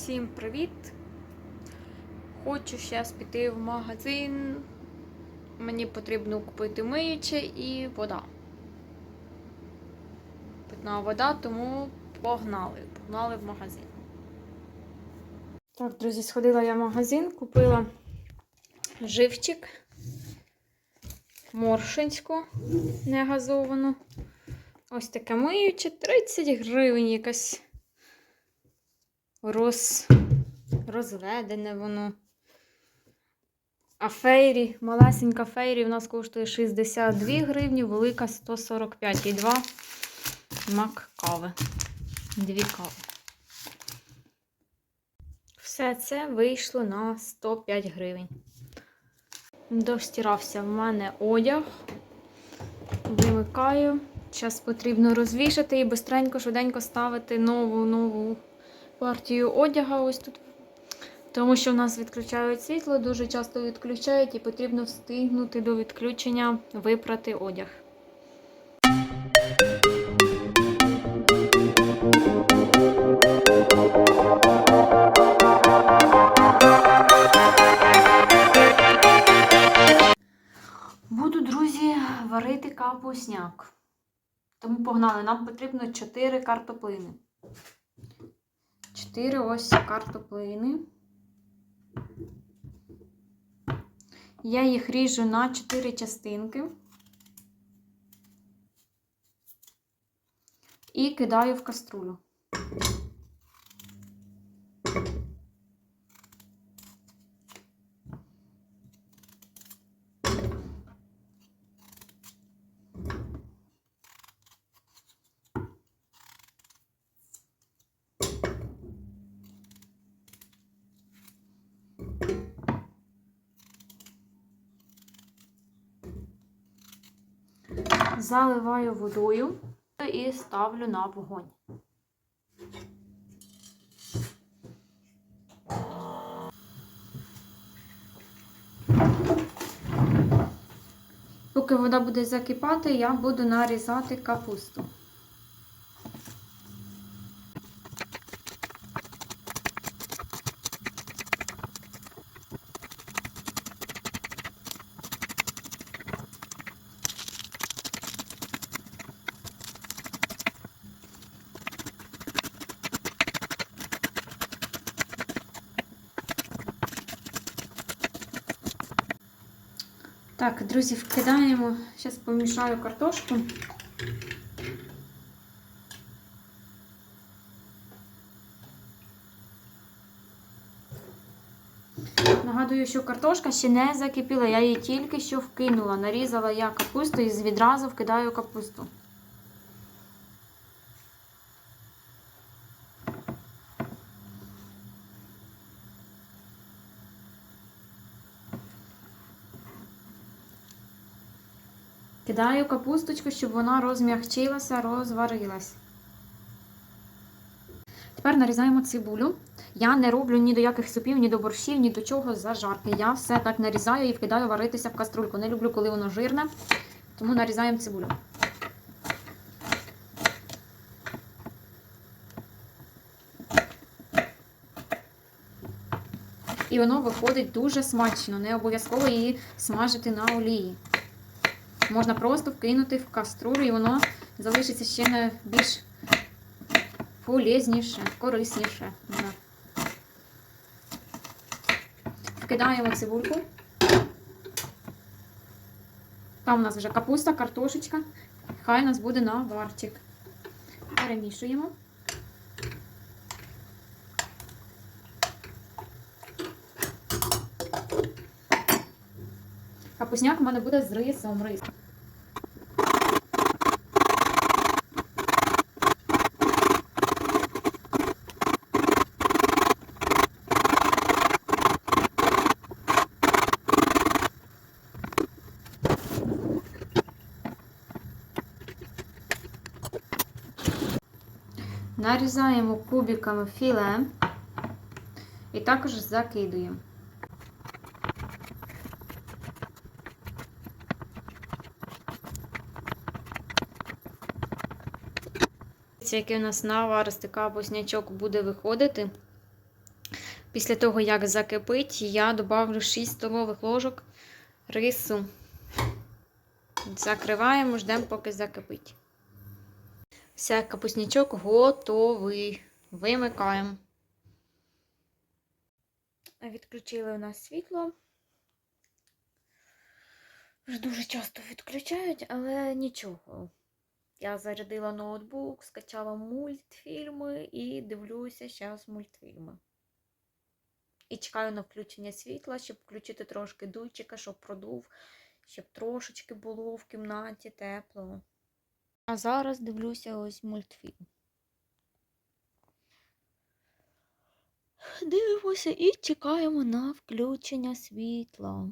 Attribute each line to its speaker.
Speaker 1: Всім привіт! Хочу зараз піти в магазин. Мені потрібно купити миюче і вода. Питна вода, тому погнали. Погнали в магазин. Так, друзі, сходила я в магазин, купила живчик, моршинську негазовану. Ось таке миюче, 30 гривень якась роз... розведене воно. А фейрі, малесенька фейрі у нас коштує 62 гривні, велика 145 і 2 мак кави. Дві кави. Все це вийшло на 105 гривень. Достирався в мене одяг. Вимикаю. Зараз потрібно розвішати і бистренько, швиденько ставити нову нову партію одяга ось тут. Тому що в нас відключають світло, дуже часто відключають і потрібно встигнути до відключення випрати одяг. Буду, друзі, варити капусняк. Тому погнали, нам потрібно 4 картоплини. 4 ось картоплини. Я їх ріжу на 4 частинки і кидаю в каструлю. Заливаю водою і ставлю на вогонь. Поки вода буде закипати, я буду нарізати капусту. Так, друзі, вкидаємо. Зараз помішаю картошку. Нагадую, що картошка ще не закипіла, я її тільки що вкинула. Нарізала я капусту і відразу вкидаю капусту. Кидаю капусточку, щоб вона розм'ягчилася, розварилась. Тепер нарізаємо цибулю. Я не роблю ні до яких супів, ні до борщів, ні до чого зажарки. Я все так нарізаю і вкидаю варитися в каструльку. Не люблю, коли воно жирне, тому нарізаємо цибулю. І воно виходить дуже смачно. Не обов'язково її смажити на олії. Можна просто вкинути в каструлю і воно залишиться ще більш полезніше, корисніше. Да. Вкидаємо цибульку. Там у нас вже капуста, картошечка. Хай у нас буде на варчик. Перемішуємо. Капусняк у мене буде з рисом. Рис. Нарізаємо кубиками філе і також закидуємо. Дивіться, який у нас наваристий капуснячок буде виходити. Після того, як закипить, я добавлю 6 столових ложок рису. Закриваємо, ждемо, поки закипить. Все, капуснячок готовий. Вимикаємо. Відключили у нас світло. Вже дуже часто відключають, але нічого. Я зарядила ноутбук, скачала мультфільми і дивлюся зараз мультфільми. І чекаю на включення світла, щоб включити трошки дуйчика, щоб продув, щоб трошечки було в кімнаті тепло. А зараз дивлюся ось мультфільм. Дивимося і чекаємо на включення світла.